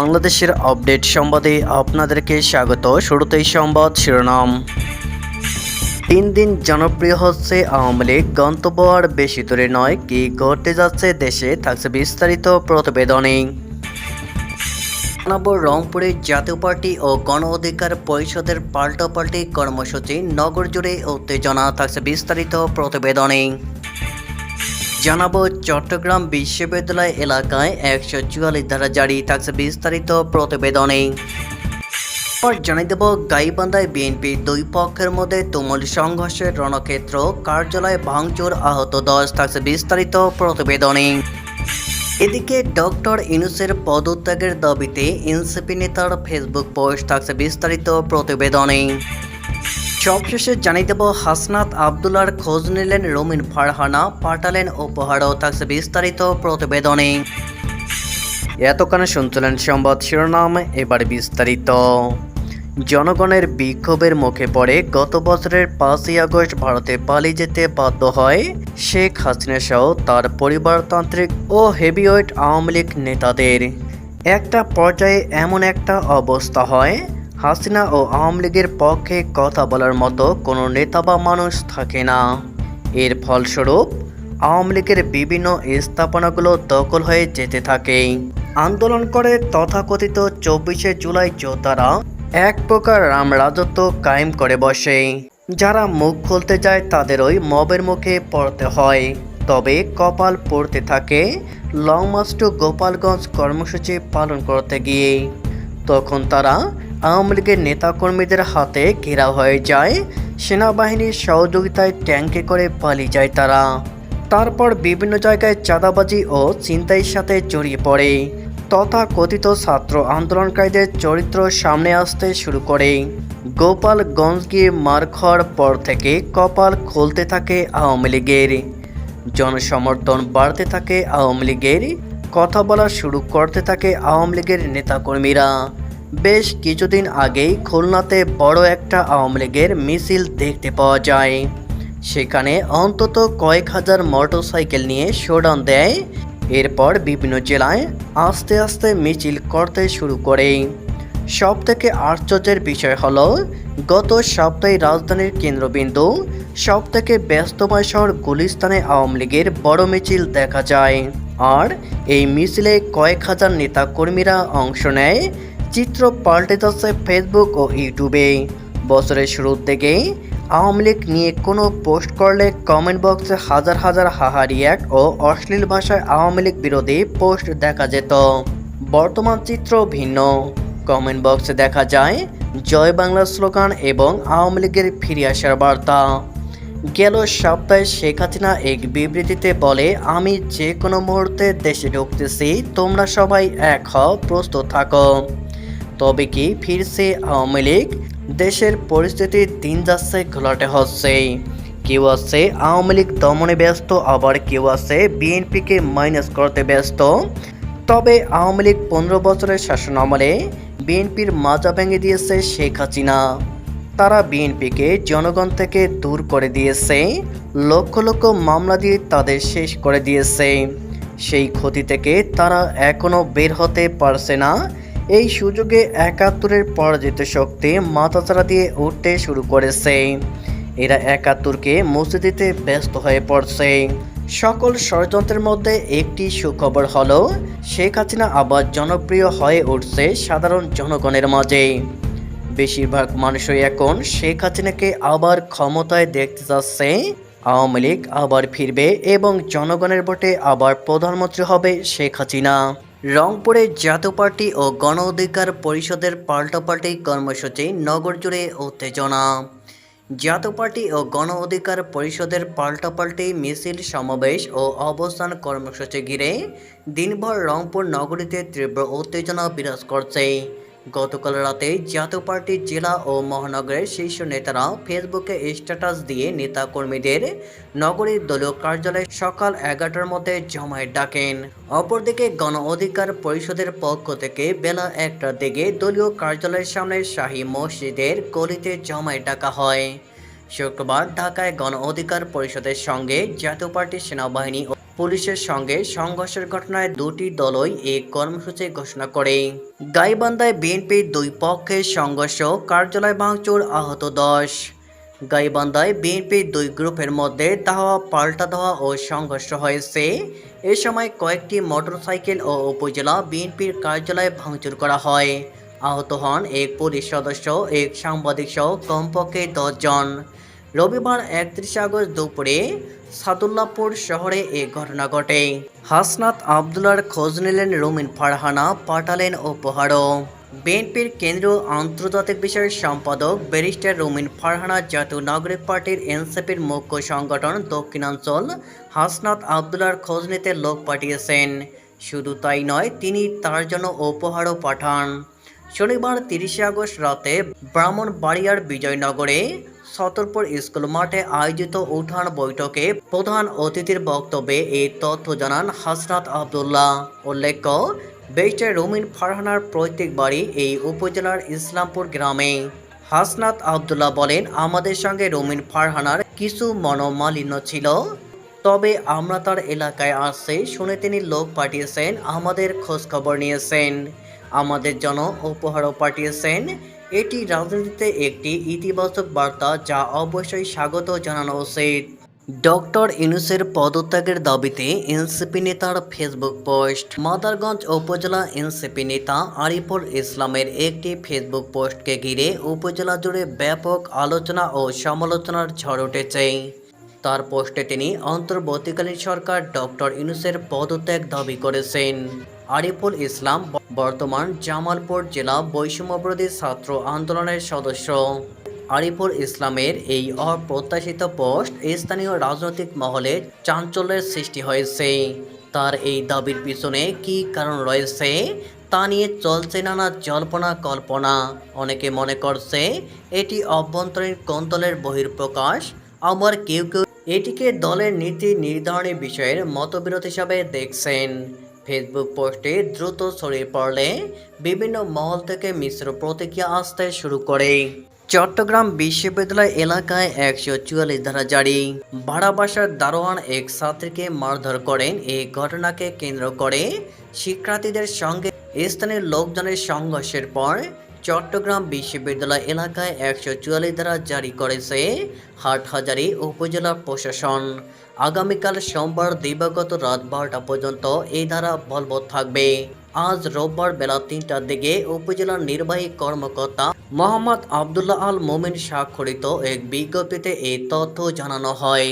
বাংলাদেশের আপডেট সংবাদে আপনাদেরকে স্বাগত। শুরুতেই সংবাদ শিরোনাম। তিন দিন জনপ্রিয় হচ্ছে আওয়ামী লীগ। গন্তব্য আর বেশি দূরে নয়, কি ঘটতে যাচ্ছে দেশে থাকছে বিস্তারিত প্রতিবেদনে। জানাব রংপুরে জাতীয় পার্টি ও গণ অধিকার পরিষদের পাল্টাপাল্টি কর্মসূচি, নগর জুড়ে উত্তেজনা, থাকছে বিস্তারিত প্রতিবেদনে। জানাব চট্টগ্রাম বিশ্ববিদ্যালয় এলাকায় একশো চুয়াল্লিশ ধারা জারি থাকছে বিস্তারিত প্রতিবেদনে। পর জানিয়ে দেব, গাইবান্ধায় বিএনপি দুই পক্ষের মধ্যে তুমুল সংঘর্ষের রণক্ষেত্র, কার্যালয় ভাঙচুর আহত দশ থাকছে বিস্তারিত প্রতিবেদনে। এদিকে ডক্টর ইনুসের পদত্যাগের দাবিতে এনসিপি নেতার ফেসবুক পোস্ট থাকছে বিস্তারিত প্রতিবেদনে। সবশেষে জানিয়ে দেব, হাসনাত আবদুল্লার খোঁজ নিলেন রমিন ফারহানা। পাঠালেন উপহারও থাকছে বিস্তারিত প্রতিবেদনে। এতক্ষণে শুনছিলেন সংবাদ শিরোনাম, এবার বিস্তারিত। জনগণের বিক্ষোভের মুখে পড়ে গত বছরের পাঁচই আগস্ট ভারতে পালিয়ে যেতে বাধ্য হয় শেখ হাসিনা সহ তার পরিবারতান্ত্রিক ও হেভিওয়েট আওয়ামী লীগ নেতাদের। একটা পর্যায়ে এমন একটা অবস্থা হয় হাসিনা ও আওয়ামী লীগের পক্ষে কথা বলার মতো কোনো নেতা বা মানুষ থাকে না। এর ফলস্বরূপ, আওয়ামী লীগের বিভিন্ন স্থাপনাগুলো দখল হয়ে যেতে থাকে। আন্দোলন করে তথাকথিত চব্বিশে জুলাই যোদ্ধারা এক প্রকার রাম রাজত্ব কায়েম করে বসে। যারা মুখ খুলতে যায় ওই মবের মুখে পড়তে হয়। তবে কপাল পড়তে থাকে লং মার্চ গোপালগঞ্জ কর্মসূচি পালন করতে গিয়ে। তখন তারা আওয়ামী লীগের নেতাকর্মীদের হাতে ঘেরাও হয়ে যায়। সেনাবাহিনীর সহযোগিতায় ট্যাঙ্কে করে পালিয়ে যায় তারা। তারপর বিভিন্ন জায়গায় চাঁদাবাজি ও চিন্তাইয়ের সাথে জড়িয়ে পড়ে। তথা কথিত ছাত্র আন্দোলনকারীদের চরিত্র সামনে আসতে শুরু করে। গোপালগঞ্জ গিয়ে মার খাওয়ার পর থেকে কপাল খুলতে থাকে আওয়ামী লীগের। জনসমর্থন বাড়তে থাকে আওয়ামী লীগের। কথা বলা শুরু করতে থাকে আওয়ামী লীগের নেতাকর্মীরা। বেশ কিছুদিন আগেই খুলনাতে বড় একটা আওয়ামী লীগের মিছিল দেখতে পাওয়া যায়। সেখানে অন্তত কয়েক হাজার মোটরসাইকেল নিয়ে শোডাউন দেয়। এরপর বিভিন্ন জেলায় আস্তে আস্তে মিছিল করতে শুরু করে। সব থেকে আশ্চর্যের বিষয় হল, গত সপ্তাহে রাজধানীর কেন্দ্রবিন্দু সব থেকে ব্যস্তময় শহর গুলিস্তানে আওয়ামী লীগের বড় মিছিল দেখা যায়। আর এই মিছিলে কয়েক হাজার নেতা কর্মীরা অংশ নেয়। চিত্র পাল্টে যাচ্ছে ফেসবুক ও ইউটিউবে বছরের শুরুর থেকেই আওয়ামী লীগ নিয়ে কোনো পোস্ট করলে কমেন্ট বক্সে হাজার হাজার হাহা রিয়াক্ট ও অশ্লীল ভাষায় আওয়ামী লীগ বিরোধী পোস্ট দেখা যেত। বর্তমান চিত্র ভিন্ন। কমেন্ট বক্সে দেখা যায়, জয় বাংলা স্লোগান এবং আওয়ামী লীগের ফিরে আসার বার্তা। গেল সপ্তাহে শেখ হাসিনা এক বিবৃতিতে বলে, আমি যে কোনো মুহূর্তে দেশে ঢুকতেছি, তোমরা সবাই এক হও, প্রস্তুত থাকো। তবে কি ফিরছে আওয়ামী লীগ? দেশের পরিস্থিতি দিন যাচ্ছে ঘোলাটে হচ্ছে। কেউ আছে আওয়ামী লীগ দমনে ব্যস্ত, আবার কেউ আছে বিএনপিকে মাইনাস করতে ব্যস্ত। তবে আওয়ামী লীগ পনেরো বছরের শাসন আমলে বিএনপির মাজা ভেঙে দিয়েছে শেখ হাসিনা। তারা বিএনপিকে জনগণ থেকে দূর করে দিয়েছে। লক্ষ লক্ষ মামলা দিয়ে তাদের শেষ করে দিয়েছে। সেই ক্ষতি থেকে তারা এখনও বের হতে পারছে না। এই সুযোগে একাত্তরের পরাজিত শক্তি মাথাচাড়া দিয়ে উঠতে শুরু করেছে। এরা একাত্তরকে মুছে দিতে ব্যস্ত হয়ে পড়ছে। সকল ষড়যন্ত্রের মধ্যে একটি সুখবর হলো, শেখ হাসিনা আবার জনপ্রিয় হয়ে উঠছে সাধারণ জনগণের মাঝে। বেশিরভাগ মানুষই এখন শেখ হাসিনাকে আবার ক্ষমতায় দেখতে যাচ্ছে আওয়ামী লীগ আবার ফিরবে এবং জনগণের ভোটে আবার প্রধানমন্ত্রী হবে শেখ হাসিনা। রংপুরে জাতীয় পার্টি ও গণ অধিকার পরিষদের পাল্টাপাল্টি কর্মসূচি নগর জুড়ে উত্তেজনা। জাতীয় পার্টি ও গণ অধিকার পরিষদের পাল্টাপাল্টি মিছিল সমাবেশ ও অবস্থান কর্মসূচি ঘিরে দিনভর রংপুর নগরীতে তীব্র উত্তেজনা বিরাজ করছে। গতকাল রাতে জাতীয় পার্টির জেলা ও মহানগরের শীর্ষ নেতারা ফেসবুকে স্ট্যাটাস দিয়ে নেতা কর্মীদের নগরীর দলীয় কার্যালয়ে সকাল এগারোটার মধ্যে জমায়েত ডাকেন। অপরদিকে গণ অধিকার পরিষদের পক্ষ থেকে বেলা একটার দিকে দলীয় কার্যালয়ের সামনে শাহী মসজিদের গলিতে জমায়েত ডাকা হয়। শুক্রবার ঢাকায় গণ অধিকার পরিষদের সঙ্গে জাতীয় পার্টির সেনাবাহিনী পুলিশের সঙ্গে সংঘর্ষের ঘটনায় দুটি দলই এই কর্মসূচি ঘোষণা করে। গাইবান্ধায় বিএনপির দুই পক্ষের সংঘর্ষ কার্যালয় ভাঙচুর আহত দশ। গাইবান্ধায় বিএনপির দুই গ্রুপের মধ্যে দাওয়া পাল্টা দেওয়া ও সংঘর্ষ হয়েছে। এ সময় কয়েকটি মোটরসাইকেল ও উপজেলা বিএনপির কার্যালয়ে ভাঙচুর করা হয়। আহত হন এক পুলিশ সদস্য, এক সাংবাদিক সহ কমপক্ষে দশজন। রবিবার একত্রিশে আগস্ট দুপুরে সাদুল্লাপুর শহরে এ ঘটনা ঘটে। হাসনাত আবদুল্লার খোঁজ নিলেন রুমিন ফারহানা, পাঠালেন উপহারও। বিএনপির কেন্দ্রীয় আন্তর্জাতিক বিষয়ের সম্পাদক ব্যারিস্টার রুমিন ফারহানা, জাতীয় নাগরিক পার্টির এনসিপির মুখ্য সংগঠন দক্ষিণাঞ্চল হাসনাত আবদুল্লার খোঁজ নিতে লোক পাঠিয়েছেন। শুধু তাই নয়, তিনি তার জন্য উপহারও পাঠান। শনিবার তিরিশে আগস্ট রাতে ব্রাহ্মণবাড়িয়ার বিজয়নগরে সতরপুর স্কুল মাঠে আয়োজিত উঠান বৈঠকে প্রধান অতিথির বক্তব্যে এই তথ্য জানান হাসনাত আবদুল্লাহ। উল্লেখ্য বেস্টার রুমিন ফারহানার প্রত্যেক বাড়ি এই উপজেলার ইসলামপুর গ্রামে। হাসনাত আবদুল্লাহ বলেন, আমাদের সঙ্গে রুমিন ফারহানার কিছু মনোমালিন্য ছিল, তবে আমরা তার এলাকায় আসছে শুনে তিনি লোক পাঠিয়েছেন, আমাদের খোঁজখবর নিয়েছেন। আমাদের জন্য উপহারও পাঠিয়েছেন। এটি রাজনীতিতে একটি ইতিবাচক বার্তা যা অবশ্যই স্বাগত জানানো উচিত। ডক্টর ইউনুসের পদত্যাগের দাবিতে এনসিপি নেতার ফেসবুক পোস্ট। মাদারগঞ্জ উপজেলা এনসিপি নেতা আরিফুল ইসলামের একটি ফেসবুক পোস্টকে ঘিরে উপজেলা জুড়ে ব্যাপক আলোচনা ও সমালোচনার ঝড় উঠেছে। তার পোস্টে তিনি অন্তর্বর্তীকালীন সরকার ডক্টর ইউনুসের পদত্যাগ দাবি করেছেন। আরিফুল ইসলাম বর্তমান জামালপুর জেলা বৈষম্যবিরোধী ছাত্র আন্দোলনের সদস্য। আরিফুল ইসলামের এই অপ্রত্যাশিত পোস্ট স্থানীয় রাজনৈতিক মহলে চাঞ্চল্যের সৃষ্টি হয়েছে। তার এই দাবির পিছনে কি কারণ রয়েছে, তা নিয়ে চলছে নানা জল্পনা কল্পনা। অনেকে মনে করছে, এটি অভ্যন্তরীণ কন্দলের বহির্প্রকাশ আবার কেউ কেউ এটিকে দলের নীতি নির্ধারণী বিষয়ের মতবিরোধ হিসাবে দেখছেন। ফেসবুক পোস্টে দ্রুত ছড়িয়ে পড়লে বিভিন্ন মহল থেকে মিশ্র প্রতিক্রিয়া আসতে শুরু করে। চট্টগ্রাম বিশ্ববিদ্যালয় এলাকায় একশো চুয়াল্লিশ ধারা জারি। ভাড়া বাসার দারোয়ান এক ছাত্রীকে মারধর করেন। এই ঘটনাকে কেন্দ্র করে শিক্ষার্থীদের সঙ্গে স্থানীয় লোকজনের সংঘর্ষের পর চট্টগ্রাম বিশ্ববিদ্যালয় এলাকায় একশো চুয়াল্লিশ ধারা জারি করেছে হাটহাজারী উপজেলা প্রশাসন। আগামীকাল সোমবার দিবাগত রাত বারোটা পর্যন্ত এই ধারা বলবৎ থাকবে। আজ রোববার বেলা তিনটার দিকে উপজেলার নির্বাহী কর্মকর্তা মোহাম্মদ আবদুল্লাহ আল মোমিন স্বাক্ষরিত এক বিজ্ঞপ্তিতে এই তথ্য জানানো হয়।